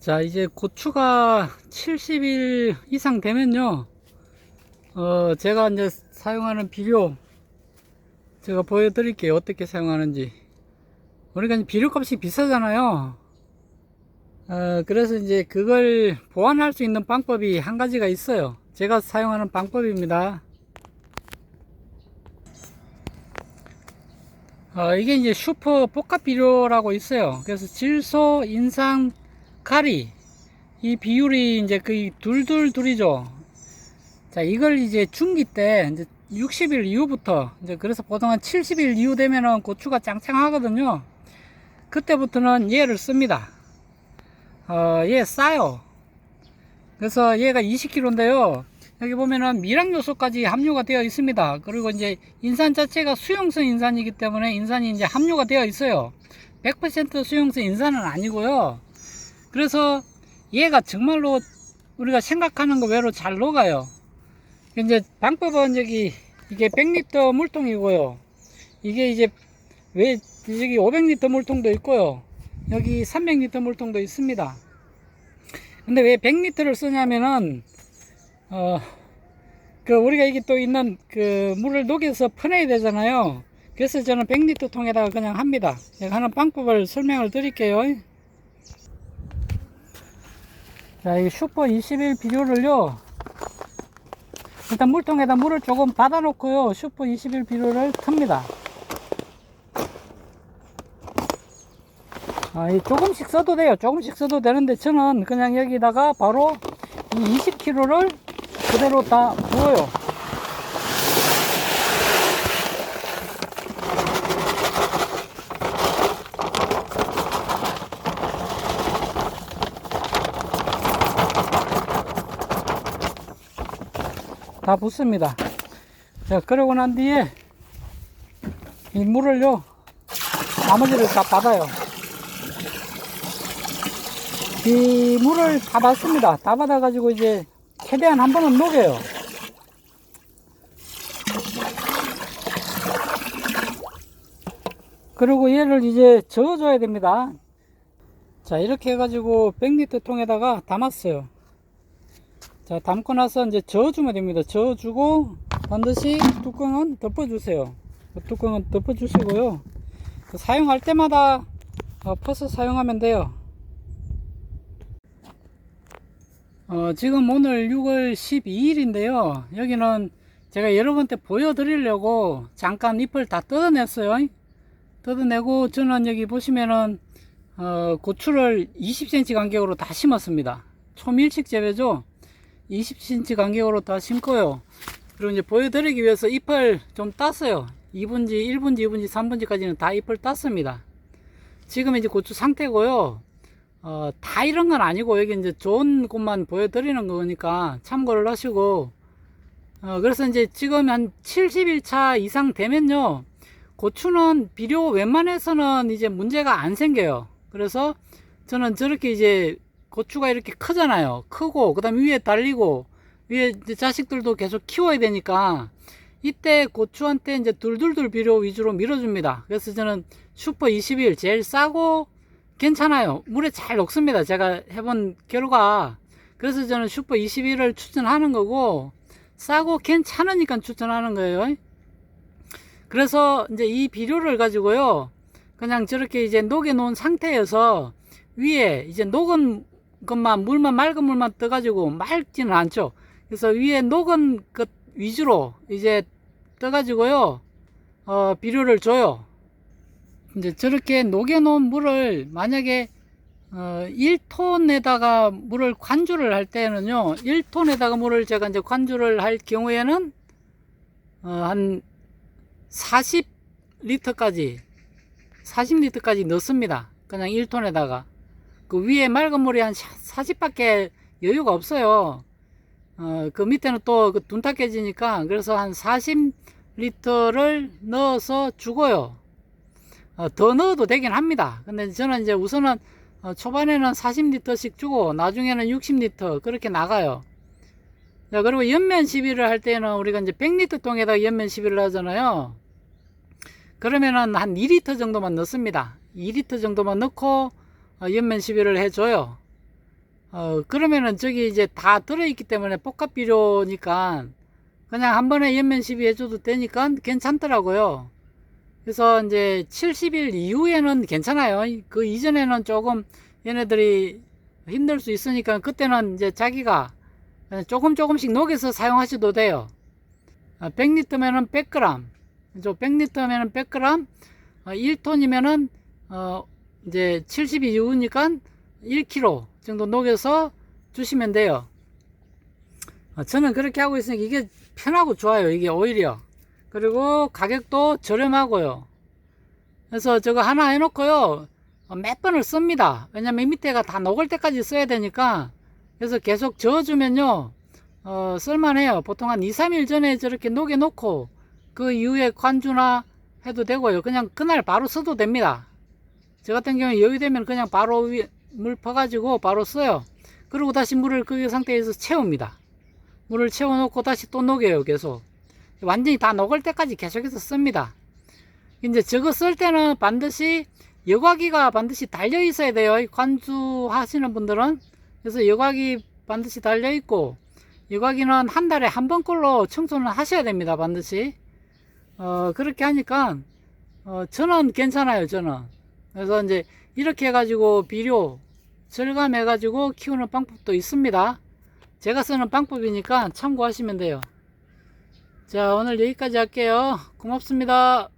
자, 이제 고추가 70일 이상 되면요. 어, 제가 이제 사용하는 비료 제가 보여드릴게요. 어떻게 사용하는지. 우리가 이제 비료 값이 비싸잖아요. 어, 그래서 이제 그걸 보완할 수 있는 방법이 한 가지가 있어요. 제가 사용하는 방법입니다. 어, 이게 이제 슈퍼 복합 비료라고 있어요. 그래서 질소, 인상, 가리 이 비율이 이제 거의 둘둘둘이죠. 자, 이걸 이제 중기 때 이제 60일 이후부터 이제 그래서 보통 한 70일 이후 되면은 고추가 짱짱하거든요. 그때부터는 얘를 씁니다. 어, 얘 싸요. 그래서 얘가 20kg인데요. 여기 보면은 미량 요소까지 함유가 되어 있습니다. 그리고 이제 인산 자체가 수용성 인산이기 때문에 인산이 이제 함유가 되어 있어요. 100% 수용성 인산은 아니고요. 그래서 얘가 정말로 우리가 생각하는 거 외로 잘 녹아요. 이제 방법은 여기 이게 100리터 물통이고요. 이게 이제 왜 여기 500리터 물통도 있고요. 여기 300리터 물통도 있습니다. 근데 왜 100리터를 쓰냐면은 어, 그 우리가 이게 또 있는 그 물을 녹여서 퍼내야 되잖아요. 그래서 저는 100리터 통에다가 그냥 합니다. 제가 하는 방법을 설명을 드릴게요. 자, 이 슈퍼 21 비료를요. 일단 물통에다 물을 조금 받아 놓고요. 슈퍼 21 비료를 틉니다. 아, 이 조금씩 써도 돼요. 조금씩 써도 되는데 저는 그냥 여기다가 바로 이 20kg를 그대로 다 부어요. 다 붓습니다. 자, 그러고 난 뒤에 이 물을요, 나머지를 다 받아요. 이 물을 다 받습니다. 다 받아가지고 이제 최대한 한 번은 녹여요. 그리고 얘를 이제 저어줘야 됩니다. 자, 이렇게 해가지고 100리터 통에다가 담았어요. 자, 담고 나서 이제 저어주면 됩니다. 저어주고 반드시 뚜껑은 덮어주세요. 그 뚜껑은 덮어주시고요. 그 사용할 때마다 어, 퍼서 사용하면 돼요. 어, 지금 오늘 6월 12일인데요. 여기는 제가 여러분한테 보여드리려고 잠깐 잎을 다 뜯어냈어요. 뜯어내고 저는 여기 보시면은 어, 고추를 20cm 간격으로 다 심었습니다. 초밀식 재배죠. 20cm 간격으로 다 심고요. 그리고 이제 보여드리기 위해서 잎을 좀 땄어요. 2분지, 1분지, 2분지, 3분지까지는 다 잎을 땄습니다. 지금 이제 고추 상태고요. 어, 다 이런 건 아니고 여기 이제 좋은 곳만 보여드리는 거니까 참고를 하시고 어, 그래서 이제 지금 한 70일차 이상 되면요 고추는 비료 웬만해서는 이제 문제가 안 생겨요 그래서 저는 저렇게 이제 고추가 이렇게 크잖아요 크고 그 다음 위에 달리고 위에 자식들도 계속 키워야 되니까 이때 고추한테 이제 둘둘둘 비료 위주로 밀어줍니다 그래서 저는 슈퍼 21 제일 싸고 괜찮아요. 물에 잘 녹습니다. 제가 해본 결과. 그래서 저는 슈퍼 21을 추천하는 거고, 싸고 괜찮으니까 추천하는 거예요. 그래서 이제 이 비료를 가지고요, 그냥 저렇게 이제 녹여 놓은 상태여서 위에 이제 녹은 것만, 물만, 맑은 물만 떠가지고 맑지는 않죠. 그래서 위에 녹은 것 위주로 이제 떠가지고요, 어, 비료를 줘요. 이제 저렇게 녹여놓은 물을 만약에 어, 1톤에다가 물을 관주를 할 때는요, 1톤에다가 물을 제가 이제 관주를 할 경우에는 어, 한 40리터까지 40리터까지 넣습니다. 그냥 1톤에다가 그 위에 맑은 물이 한 40밖에 여유가 없어요. 어, 그 밑에는 또 그 둔탁해지니까 그래서 한 40리터를 넣어서 주고요. 어, 더 넣어도 되긴 합니다. 근데 저는 이제 우선은 어, 초반에는 40리터씩 주고 나중에는 60리터 그렇게 나가요. 자, 그리고 연면 시비를 할 때는 우리가 이제 100리터 통에다 연면 시비를 하잖아요. 그러면은 한 2리터 정도만 넣습니다. 2리터 정도만 넣고 어, 연면 시비를 해줘요. 어, 그러면은 저기 이제 다 들어있기 때문에 복합 비료니까 그냥 한 번에 연면 시비 해줘도 되니까 괜찮더라고요. 그래서 이제 70일 이후에는 괜찮아요. 그 이전에는 조금 얘네들이 힘들 수 있으니까 그때는 이제 자기가 조금 조금씩 녹여서 사용하셔도 돼요. 100리터면은 100g, 저 100리터면은 100g, 1톤이면은 어 이제 70이 이후니까 1kg 정도 녹여서 주시면 돼요. 어, 저는 그렇게 하고 있으니까 이게 편하고 좋아요. 이게 오히려. 그리고 가격도 저렴하고요. 그래서 저거 하나 해놓고요. 어, 몇 번을 씁니다. 왜냐면 밑에가 다 녹을 때까지 써야 되니까. 그래서 계속 저어주면요. 어, 쓸만해요. 보통 한 2, 3일 전에 저렇게 녹여놓고 그 이후에 관주나 해도 되고요. 그냥 그날 바로 써도 됩니다. 저 같은 경우에 여유 되면 그냥 바로 물 퍼가지고 바로 써요. 그리고 다시 물을 그 상태에서 채웁니다. 물을 채워놓고 다시 또 녹여요. 계속. 완전히 다 녹을 때까지 계속해서 씁니다. 이제 저거 쓸 때는 반드시 여과기가 반드시 달려 있어야 돼요. 관주 하시는 분들은. 그래서 여과기 반드시 달려 있고, 여과기는 한 달에 한 번꼴로 청소는 하셔야 됩니다. 반드시. 어, 그렇게 하니까, 어, 저는 괜찮아요. 저는. 그래서 이제 이렇게 해가지고 비료 절감해가지고 키우는 방법도 있습니다. 제가 쓰는 방법이니까 참고하시면 돼요. 자, 오늘 여기까지 할게요. 고맙습니다.